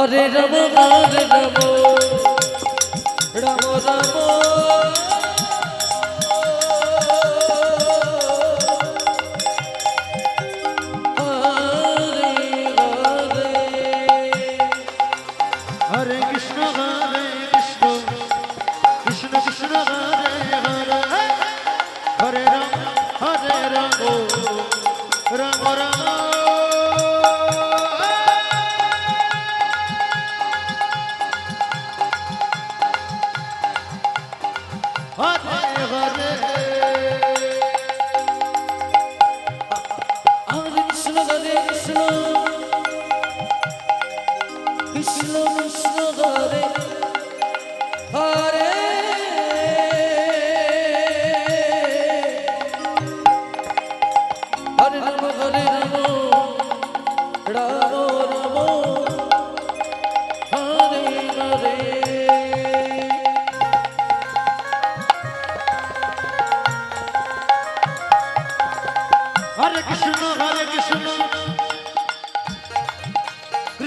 Hare Ram Hare Ram. Ram Ram. Hare Hare Krishna Krishna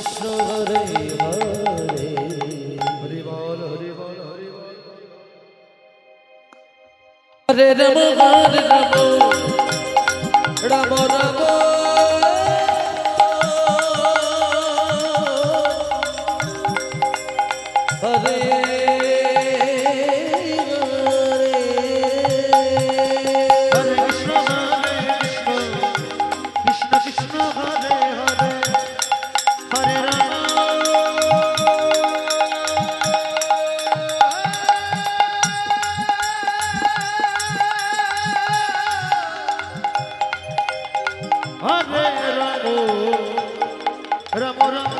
Krishna Krishna 사랑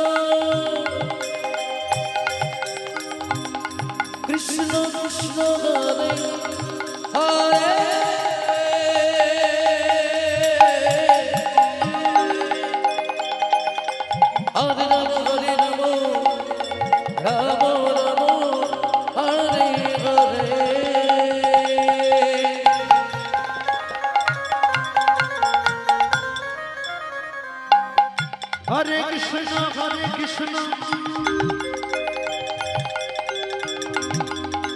Krishna Krishna Hare Hare.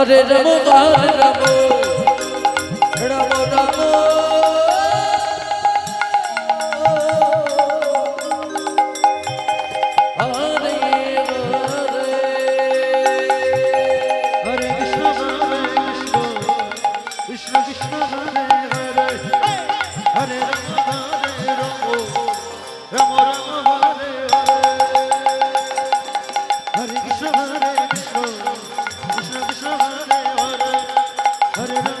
Hare Ram Hare Ram Ram. Hare Ram